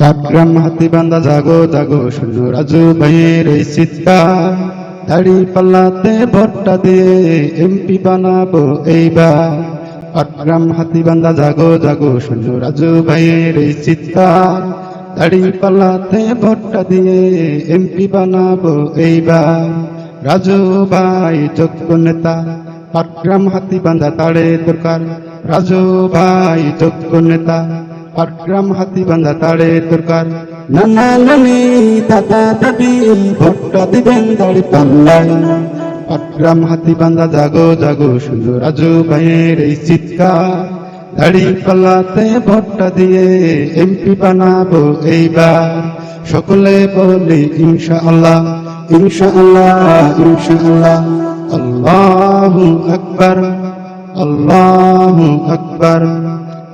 পাটগ্রাম হাতি বান্দা, জাগো জাগো শুনু রাজু ভাইয়ের এই চিৎকার দাড়ি পাল্লাতে ভট্টা দিয়ে এমপি বানাবো এইবার। পাটগ্রাম হাতি বান্দা, জাগো জাগো শুনু রাজু ভাইয়ের এই চিৎকার দাড়ি পাল্লাতে ভট্টা দিয়ে এমপি বানাবো এইবার। রাজু ভাই, যোগ্য নেতা পাটগ্রাম হাতি বান্দা তাড়ে দরকার। রাজু ভাই, যোগ্য নেতা পাটগ্রাম হাতি বান্ধা তাড়ে দরকার নানা নানি দাদা দাদি ভোটটা দিবেন দাড়ি পাল্লায় পাটগ্রাম হাতি বান্ধা জাগো জাগো সুন্দর রাজু ভাইয়ের এই চিৎকার। দাড়ি পাল্লাতে ভোটটা দিয়ে এমপি বানাবো এইবার। সকলে বলি ইনশা আল্লাহ ইনশা আল্লাহ ইনশা আল্লাহ আল্লাহু আকবার আল্লাহু আকবার।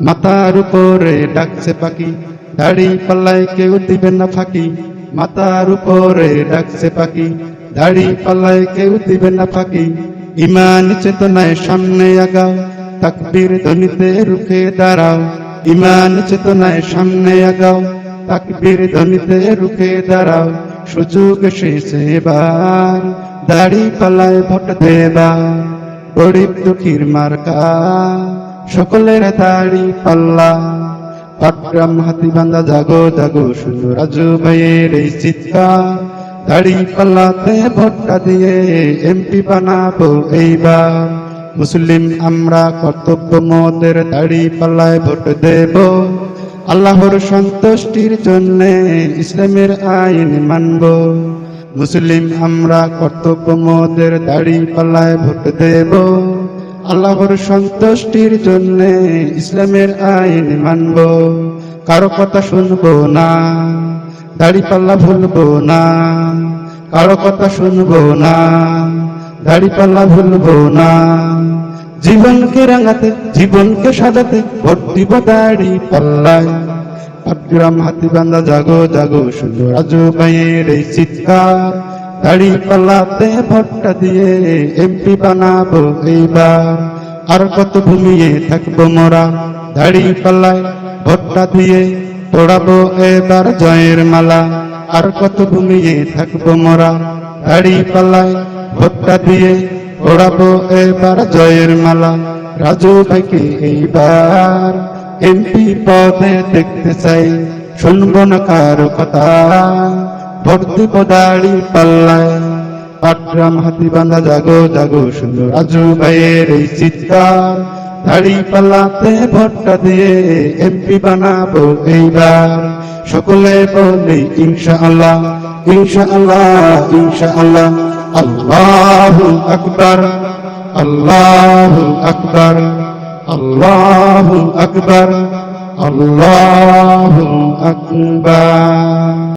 মাথার উপরে ডাকছে পাখি, দাড়ি পাল্লায় কেউ দিবে না ফাঁকি। মাথার উপরে ডাকছে পাখি, দাড়ি পাল্লায় কেউ দিবে না ফাঁকি। ইমান চেতনায় সামনে আগাও, তাকবীর ধ্বনিতে রুখে দাঁড়াও। ইমান চেতনায় সামনে আগাও, তাকবীর ধ্বনিতে রুখে দাঁড়াও। সুযোগ এসেছে এবার, দাড়ি পাল্লায় ভোট দেবার গরিব দুঃখীর মার্কা। সকলের দাড়ি পাল্লা। পাটগ্রাম হাতি বান্ধা জাগো জাগো সুন্দর রাজু ভাইয়ের এই চিৎকার। দাড়ি পাল্লাতে ভোটটা দিয়ে এমপি বানাবো এইবার। মুসলিম আমরা কর্তব্য মদের দাড়ি পাল্লায় ভোট দেব। আল্লাহর সন্তুষ্টির জন্য ইসলামের আইন মানব। মুসলিম আমরা কর্তব্য মদের দাড়ি পাল্লায় ভোট দেব। আল্লাহর সন্তুষ্টির জন্য ইসলামের আইন মানব। কারও কথা শুনব না দাড়ি পাল্লা ভুলবো না। কারও কথা শুনব না দাড়ি পাল্লা ভুলবো না। জীবনকে রাঙাতে, জীবনকে সাজাতে ভোট দাড়ি পাল্লায় পাটগ্রাম হাতি বান্ধা জাগো জাগো, শুধু রাজু ভাইয়ের এই চিৎকার। দাড়ি পাল্লাতে ভোটটা দিয়ে এমপি বানাবো এইবার। আর কত ঘুমিয়ে থাকব মোরা? দাড়ি পাল্লায় ভোটটা দিয়ে তোড়াবো এবার জয়ের মালা। আর কত ঘুমিয়ে থাকব মোরা? দাড়ি পাল্লায় ভোটটা দিয়ে ওড়াবো এবার জয়ের মালা। রাজু ভাইকে এইবার এমপি পদে দেখতে চাই। শুনব না কারও কথা। ভোট দিব দাড়ি পাল্লায় পাটগ্রাম হাতি বান্ধা জাগো জাগো সুন্দর রাজু ভাইয়ের এই চিৎকার। দাড়ি পাল্লাতে ভোটটা দিয়ে এমপি বানাবো এইবার। সকলে বলি ইনশা আল্লাহ ইনশা আল্লাহ ইনশা আল্লাহ আল্লাহু আকবার আল্লাহু আকবার আল্লাহু আকবার আল্লাহু আকবার।